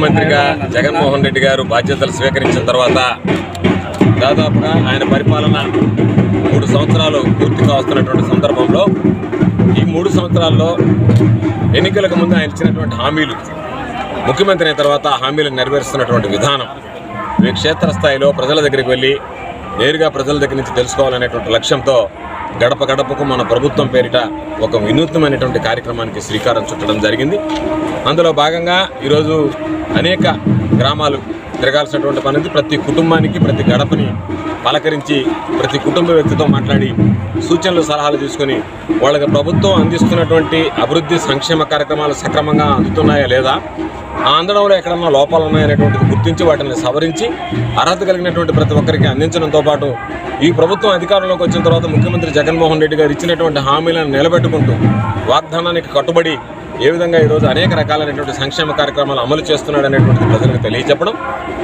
ముఖ్యమంత్రిగా జగన్మోహన్ రెడ్డి గారు బాధ్యతలు స్వీకరించిన తర్వాత దాదాపుగా ఆయన పరిపాలన మూడు సంవత్సరాలు పూర్తిగా వస్తున్నటువంటి సందర్భంలో ఈ మూడు సంవత్సరాల్లో ఎన్నికలకు ముందు ఆయన ఇచ్చినటువంటి హామీలు ముఖ్యమంత్రి అయిన తర్వాత హామీలు నెరవేరుస్తున్నటువంటి విధానం ఇవి క్షేత్రస్థాయిలో ప్రజల దగ్గరికి వెళ్ళి నేరుగా ప్రజల దగ్గర నుంచి తెలుసుకోవాలనేటువంటి లక్ష్యంతో గడప గడపకు మన ప్రభుత్వం పేరిట ఒక వినూత్నమైనటువంటి కార్యక్రమానికి శ్రీకారం చుట్టడం జరిగింది. అందులో భాగంగా ఈరోజు అనేక గ్రామాలు తిరగాల్సినటువంటి పని ప్రతి కుటుంబానికి ప్రతి గడపని పలకరించి ప్రతి కుటుంబ వ్యక్తితో మాట్లాడి సూచనలు సలహాలు తీసుకొని వాళ్ళకి ప్రభుత్వం అందిస్తున్నటువంటి అభివృద్ధి సంక్షేమ కార్యక్రమాలు సక్రమంగా అందుతున్నాయా లేదా ఆ ఎక్కడన్నా లోపాలు ఉన్నాయనేటువంటిది గుర్తించి వాటిని సవరించి అర్హత కలిగినటువంటి ప్రతి ఒక్కరికి అందించడంతో పాటు ఈ ప్రభుత్వం అధికారంలోకి వచ్చిన తర్వాత ముఖ్యమంత్రి జగన్మోహన్ రెడ్డి గారు ఇచ్చినటువంటి హామీలను నిలబెట్టుకుంటూ వాగ్దానానికి కట్టుబడి ఏ విధంగా ఈరోజు అనేక రకాలైనటువంటి సంక్షేమ కార్యక్రమాలు అమలు చేస్తున్నాడు అనేటువంటిది ప్రజలకు తెలియచెప్పడం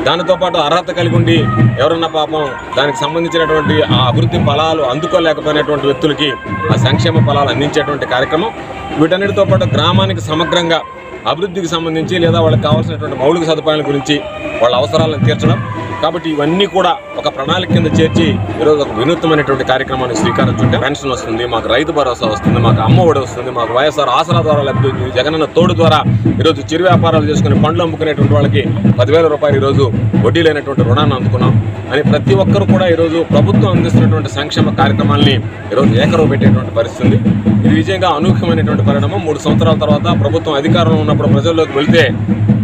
దానితో పాటు అర్హత కలిగి ఉండి ఎవరన్నా పాపం దానికి సంబంధించినటువంటి ఆ అభివృద్ధి ఫలాలు అందుకోలేకపోయినటువంటి వ్యక్తులకి ఆ సంక్షేమ ఫలాలు అందించేటువంటి కార్యక్రమం వీటన్నిటితో పాటు గ్రామానికి సమగ్రంగా అభివృద్ధికి సంబంధించి లేదా వాళ్ళకి కావాల్సినటువంటి మౌలిక సదుపాయాల గురించి వాళ్ళ అవసరాలను తీర్చడం కాబట్టి ఇవన్నీ కూడా ఒక ప్రణాళిక కింద చేర్చి ఈరోజు ఒక వినూత్నమైనటువంటి కార్యక్రమాన్ని శ్రీకారం చుట్టే పెన్షన్ వస్తుంది మాకు రైతు భరోసా వస్తుంది మాకు అమ్మ ఒడి వస్తుంది మాకు వైఎస్ఆర్ ఆసరా ద్వారా లబ్ధి జగనన్న తోడు ద్వారా ఈరోజు చిరు వ్యాపారాలు చేసుకుని పండ్లు అమ్ముకునేటువంటి వాళ్ళకి పదివేల రూపాయలు ఈరోజు వడ్డీ లేనటువంటి రుణాన్ని అందుకున్నాం అని ప్రతి ఒక్కరు కూడా ఈరోజు ప్రభుత్వం అందిస్తున్నటువంటి సంక్షేమ కార్యక్రమాల్ని ఈరోజు ఏకరవ పెట్టేటువంటి పరిస్థితి ఇది విజయంగా అనూహ్యమైనటువంటి పరిణామం. మూడు సంవత్సరాల తర్వాత ప్రభుత్వం అధికారంలో ఉన్నప్పుడు ప్రజల్లోకి వెళితే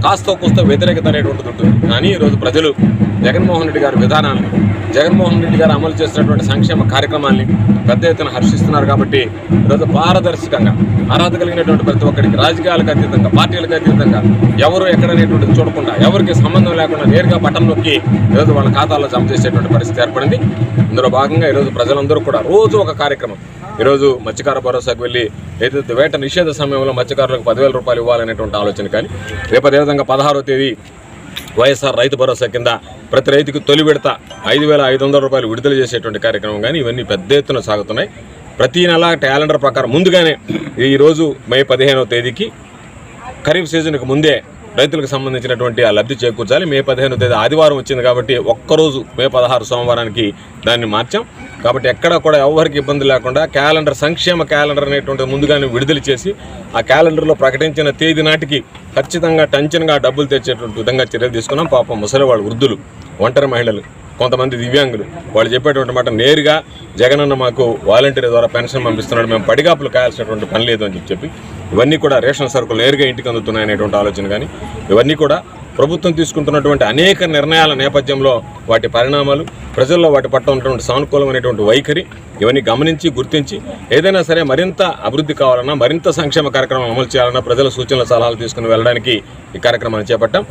కాస్త కూస్త వ్యతిరేకత అనేటువంటిది ఉంటుంది. కానీ ఈరోజు ప్రజలు జగన్మోహన్ రెడ్డి గారి విధానాన్ని జగన్మోహన్ రెడ్డి గారు అమలు చేసినటువంటి సంక్షేమ కార్యక్రమాల్ని పెద్ద ఎత్తున హర్షిస్తున్నారు కాబట్టి ఈరోజు పారదర్శకంగా అర్హత కలిగినటువంటి ప్రతి ఒక్కరికి రాజకీయాలకు అతీతంగా పార్టీలకు అతీతంగా ఎవరు ఎక్కడనేటువంటిది చూడకుండా ఎవరికి సంబంధం లేకుండా నేరుగా బటన్ నొక్కి ఈరోజు వాళ్ళ ఖాతాలో జమ చేసేటువంటి పరిస్థితి ఏర్పడింది. ఇందులో భాగంగా ఈరోజు ప్రజలందరూ కూడా రోజు ఒక కార్యక్రమం. ఈరోజు మత్స్యకార భరోసాకు వెళ్ళి ఏదైతే వేట నిషేధ సమయంలో మత్స్యకారులకు పదివేల రూపాయలు ఇవ్వాలనేటువంటి ఆలోచన కానీ రేపు అదేవిధంగా పదహారో తేదీ వైఎస్ఆర్ రైతు భరోసా కింద ప్రతి రైతుకు తొలి విడత ఐదు వేల ఐదు వందల రూపాయలు విడుదల చేసేటువంటి కార్యక్రమం కానీ ఇవన్నీ పెద్ద ఎత్తున సాగుతున్నాయి. ప్రతి నెల క్యాలెండర్ ప్రకారం ముందుగానే ఈరోజు మే పదిహేనవ తేదీకి ఖరీఫ్ సీజన్కి ముందే రైతులకు సంబంధించినటువంటి ఆ లబ్ధి చేకూర్చాలి. మే పదిహేను తేదీ ఆదివారం వచ్చింది కాబట్టి ఒక్కరోజు మే పదహారు సోమవారానికి దాన్ని మార్చాం. కాబట్టి ఎక్కడ కూడా ఎవరికి ఇబ్బంది లేకుండా క్యాలెండర్ సంక్షేమ క్యాలెండర్ అనేటువంటి ముందుగానే విడుదల చేసి ఆ క్యాలెండర్లో ప్రకటించిన తేదీ నాటికి ఖచ్చితంగా టెన్షన్గా డబ్బులు తెచ్చేటువంటి విధంగా చర్యలు తీసుకున్నాం. పాపం ముసలి వాళ్ళు వృద్ధులు ఒంటరి మహిళలు. కొంతమంది దివ్యాంగులు. వాళ్ళు చెప్పేటువంటి మాట నేరుగా జగనన్న మాకు వాలంటీర్ ద్వారా పెన్షన్ పంపిస్తున్నాడు మేము పడిగాపులు కాయాల్సినటువంటి పని లేదు అని చెప్పి ఇవన్నీ కూడా రేషన్ సరుకులు నేరుగా ఇంటికి అందుతున్నాయి అనేటువంటి ఆలోచన కానీ ఇవన్నీ కూడా ప్రభుత్వం తీసుకుంటున్నటువంటి అనేక నిర్ణయాల నేపథ్యంలో వాటి పరిణామాలు ప్రజల్లో వాటి పట్ల ఉన్నటువంటి సానుకూలమైనటువంటి వైఖరి ఇవన్నీ గమనించి గుర్తించి ఏదైనా సరే మరింత అభివృద్ధి కావాలన్నా మరింత సంక్షేమ కార్యక్రమం అమలు చేయాలన్నా ప్రజల సూచనల సలహాలు తీసుకుని వెళ్ళడానికి ఈ కార్యక్రమాన్ని చేపట్టాం.